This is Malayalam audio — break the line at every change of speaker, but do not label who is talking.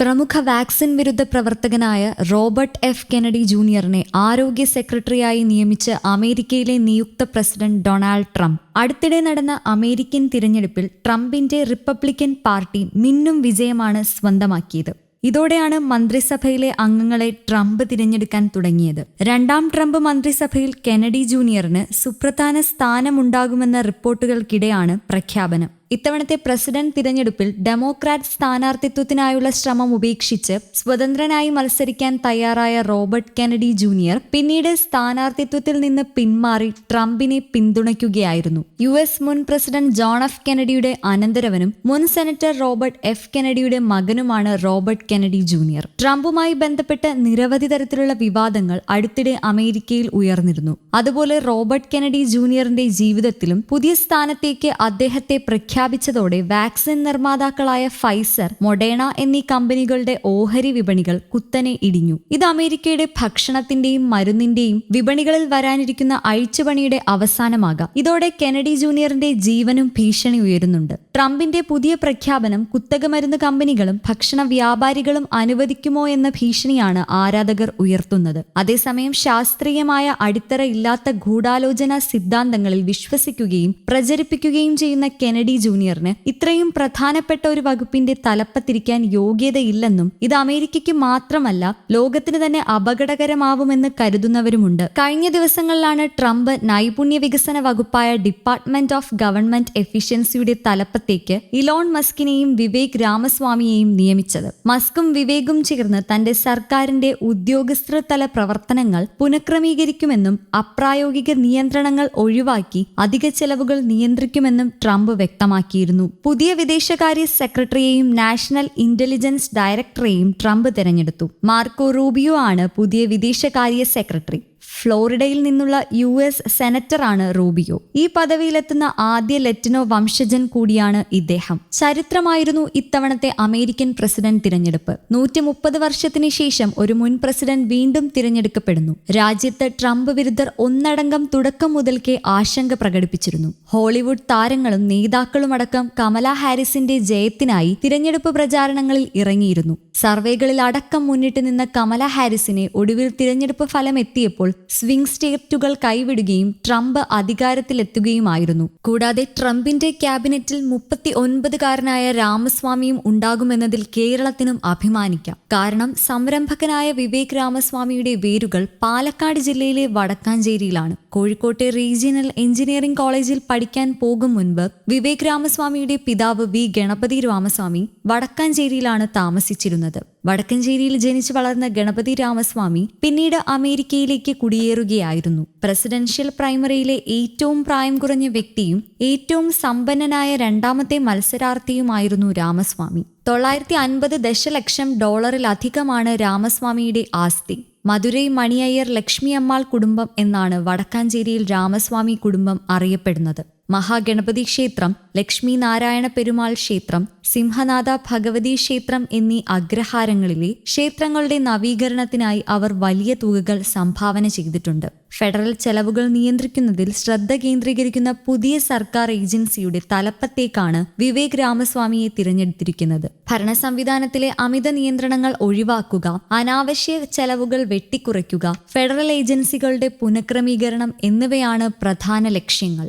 പ്രമുഖ വാക്സിൻ വിരുദ്ധ പ്രവർത്തകനായ റോബർട്ട് എഫ്. കെനഡി ജൂനിയറിനെ ആരോഗ്യ സെക്രട്ടറിയായി നിയമിച്ച് അമേരിക്കയിലെ നിയുക്ത പ്രസിഡന്റ് ഡൊണാൾഡ് ട്രംപ്. അടുത്തിടെ നടന്ന അമേരിക്കൻ തിരഞ്ഞെടുപ്പിൽ ട്രംപിന്റെ റിപ്പബ്ലിക്കൻ പാർട്ടി മിന്നും വിജയമാണ് സ്വന്തമാക്കിയത്. ഇതോടെയാണ് മന്ത്രിസഭയിലെ അംഗങ്ങളെ ട്രംപ് തിരഞ്ഞെടുക്കാൻ തുടങ്ങിയത്. രണ്ടാം ട്രംപ് മന്ത്രിസഭയിൽ കെനഡി ജൂനിയറിന് സുപ്രധാന സ്ഥാനമുണ്ടാകുമെന്ന റിപ്പോർട്ടുകൾക്കിടെയാണ് പ്രഖ്യാപനം. ഇത്തവണത്തെ പ്രസിഡന്റ് തിരഞ്ഞെടുപ്പിൽ ഡെമോക്രാറ്റ് സ്ഥാനാർത്ഥിത്വത്തിനായുള്ള ശ്രമം ഉപേക്ഷിച്ച് സ്വതന്ത്രനായി മത്സരിക്കാൻ തയ്യാറായ റോബർട്ട് കെനഡി ജൂനിയർ പിന്നീട് സ്ഥാനാർത്ഥിത്വത്തിൽ നിന്ന് പിന്മാറി ട്രംപിനെ പിന്തുണയ്ക്കുകയായിരുന്നു. യു എസ് മുൻ പ്രസിഡന്റ് ജോൺ എഫ് കെനഡിയുടെ അനന്തരവനും മുൻ സെനറ്റർ റോബർട്ട് എഫ് കെനഡിയുടെ മകനുമാണ് റോബർട്ട് കെനഡി ജൂനിയർ. ട്രംപുമായി ബന്ധപ്പെട്ട നിരവധി തരത്തിലുള്ള വിവാദങ്ങൾ അടുത്തിടെ അമേരിക്കയിൽ ഉയർന്നിരുന്നു. അതുപോലെ റോബർട്ട് കെനഡി ജൂനിയറിന്റെ ജീവിതത്തിലും പുതിയ സ്ഥാനത്തേക്ക് അദ്ദേഹത്തെ പ്രഖ്യാപിച്ചതോടെ വാക്സിൻ നിർമ്മാതാക്കളായ ഫൈസർ മൊഡേണ എന്നീ കമ്പനികളുടെ ഓഹരി വിപണികൾ കുത്തനെ ഇടിഞ്ഞു. ഇത് അമേരിക്കയുടെ ഭക്ഷണത്തിന്റെയും മരുന്നിന്റെയും വിപണികളിൽ വരാനിരിക്കുന്ന അഴിച്ചുപണിയുടെ അവസാനമാകാം. ഇതോടെ കെനഡി ജൂനിയറിന്റെ ജീവനും ഭീഷണി ഉയരുന്നുണ്ട്. ട്രംപിന്റെ പുതിയ പ്രഖ്യാപനം കുത്തക മരുന്ന് കമ്പനികളും ഭക്ഷണ വ്യാപാരികളും അനുവദിക്കുമോ എന്ന ഭീഷണിയാണ് ആരാധകർ ഉയർത്തുന്നത്. അതേസമയം ശാസ്ത്രീയമായ അടിത്തറയില്ലാത്ത ഗൂഢാലോചന സിദ്ധാന്തങ്ങളിൽ വിശ്വസിക്കുകയും പ്രചരിപ്പിക്കുകയും ചെയ്യുന്ന കെനഡി ജൂനിയറിന് ഇത്രയും പ്രധാനപ്പെട്ട ഒരു വകുപ്പിന്റെ തലപ്പത്തിരിക്കാൻ യോഗ്യതയില്ലെന്നും ഇത് അമേരിക്കയ്ക്ക് മാത്രമല്ല ലോകത്തിന് തന്നെ അപകടകരമാവുമെന്ന് കരുതുന്നവരുമുണ്ട്. കഴിഞ്ഞ ദിവസങ്ങളിലാണ് ട്രംപ് നൈപുണ്യ വികസന വകുപ്പായ ഡിപ്പാർട്ട്മെന്റ് ഓഫ് ഗവൺമെന്റ് എഫിഷ്യൻസിയുടെ തലപ്പത്തേക്ക് ഇലോൺ മസ്കിനെയും വിവേക് രാമസ്വാമിയെയും നിയമിച്ചത്. മസ്കും വിവേകും ചേർന്ന് തന്റെ സർക്കാരിന്റെ ഉദ്യോഗസ്ഥ തല പ്രവർത്തനങ്ങൾ പുനഃക്രമീകരിക്കുമെന്നും അപ്രായോഗിക നിയന്ത്രണങ്ങൾ ഒഴിവാക്കി അധിക ചെലവുകൾ നിയന്ത്രിക്കുമെന്നും ട്രംപ് വ്യക്തമാക്കിയിരുന്നു. പുതിയ വിദേശകാര്യ സെക്രട്ടറിയെയും നാഷണൽ ഇന്റലിജൻസ് ഡയറക്ടറെയും ട്രംപ് തെരഞ്ഞെടുത്തു. മാർക്കോ റൂബിയോ ആണ് പുതിയ വിദേശകാര്യ സെക്രട്ടറി. ഫ്ലോറിഡയിൽ നിന്നുള്ള യു എസ് സെനറ്ററാണ് റൂബിയോ. ഈ പദവിയിലെത്തുന്ന ആദ്യ ലറ്റിനോ വംശജൻ കൂടിയാണ് ഇദ്ദേഹം. ചരിത്രമായിരുന്നു ഇത്തവണത്തെ അമേരിക്കൻ പ്രസിഡന്റ് തിരഞ്ഞെടുപ്പ്. നൂറ്റി മുപ്പത് വർഷത്തിന് ശേഷം ഒരു മുൻ പ്രസിഡന്റ് വീണ്ടും തിരഞ്ഞെടുക്കപ്പെടുന്നു. രാജ്യത്ത് ട്രംപ് വിരുദ്ധർ ഒന്നടങ്കം തുടക്കം മുതൽക്കേ ആശങ്ക പ്രകടിപ്പിച്ചിരുന്നു. ഹോളിവുഡ് താരങ്ങളും നേതാക്കളുമടക്കം കമല ഹാരിസിന്റെ ജയത്തിനായി തിരഞ്ഞെടുപ്പ് പ്രചാരണങ്ങളിൽ ഇറങ്ങിയിരുന്നു. സർവേകളിൽ അടക്കം മുന്നിട്ട് നിന്ന കമല ഹാരിസിനെ ഒടുവിൽ തിരഞ്ഞെടുപ്പ് ഫലം എത്തിയപ്പോൾ സ്വിംഗ് സ്റ്റേറ്റുകൾ കൈവിടുകയും ട്രംപ് അധികാരത്തിലെത്തുകയുമായിരുന്നു. കൂടാതെ ട്രംപിന്റെ ക്യാബിനറ്റിൽ മുപ്പത്തി ഒൻപതുകാരനായ രാമസ്വാമിയും ഉണ്ടാകുമെന്നതിൽ കേരളത്തിനും അഭിമാനിക്കാം. കാരണം സംരംഭകനായ വിവേക് രാമസ്വാമിയുടെ വേരുകൾ പാലക്കാട് ജില്ലയിലെ വടക്കാഞ്ചേരിയിലാണ്. കോഴിക്കോട്ടെ റീജിയണൽ എഞ്ചിനീയറിംഗ് കോളേജിൽ പഠിക്കാൻ പോകും മുൻപ് വിവേക് രാമസ്വാമിയുടെ പിതാവ് വി. ഗണപതി രാമസ്വാമി വടക്കാഞ്ചേരിയിലാണ് താമസിച്ചിരുന്നത്. വടക്കഞ്ചേരിയിൽ ജനിച്ചു വളർന്ന ഗണപതി രാമസ്വാമി പിന്നീട് അമേരിക്കയിലേക്ക് കുടിയേറുകയായിരുന്നു. പ്രസിഡൻഷ്യൽ പ്രൈമറിയിലെ ഏറ്റവും പ്രായം കുറഞ്ഞ വ്യക്തിയും ഏറ്റവും സമ്പന്നനായ രണ്ടാമത്തെ മത്സരാർത്ഥിയുമായിരുന്നു രാമസ്വാമി. തൊള്ളായിരത്തി അൻപത് ദശലക്ഷം ഡോളറിലധികമാണ് രാമസ്വാമിയുടെ ആസ്തി. മധുരൈ മണിയയ്യർ ലക്ഷ്മി അമ്മാൾ കുടുംബം എന്നാണ് വടക്കാഞ്ചേരിയിൽ രാമസ്വാമി കുടുംബം അറിയപ്പെടുന്നത്. മഹാഗണപതി ക്ഷേത്രം ലക്ഷ്മി നാരായണ പെരുമാൾ ക്ഷേത്രം സിംഹനാഥ ഭഗവതി ക്ഷേത്രം എന്നീ അഗ്രഹാരങ്ങളിലെ ക്ഷേത്രങ്ങളുടെ നവീകരണത്തിനായി അവർ വലിയ തുകകൾ സംഭാവന ചെയ്തിട്ടുണ്ട്. ഫെഡറൽ ചെലവുകൾ നിയന്ത്രിക്കുന്നതിൽ ശ്രദ്ധ കേന്ദ്രീകരിക്കുന്ന പുതിയ സർക്കാർ ഏജൻസിയുടെ തലപ്പത്തേക്കാണ് വിവേക് രാമസ്വാമിയെ തിരഞ്ഞെടുത്തിരിക്കുന്നത്. ഭരണ സംവിധാനത്തിലെ അമിത നിയന്ത്രണങ്ങൾ ഒഴിവാക്കുക അനാവശ്യ ചെലവുകൾ വെട്ടിക്കുറയ്ക്കുക ഫെഡറൽ ഏജൻസികളുടെ പുനഃക്രമീകരണം എന്നിവയാണ് പ്രധാന ലക്ഷ്യങ്ങൾ.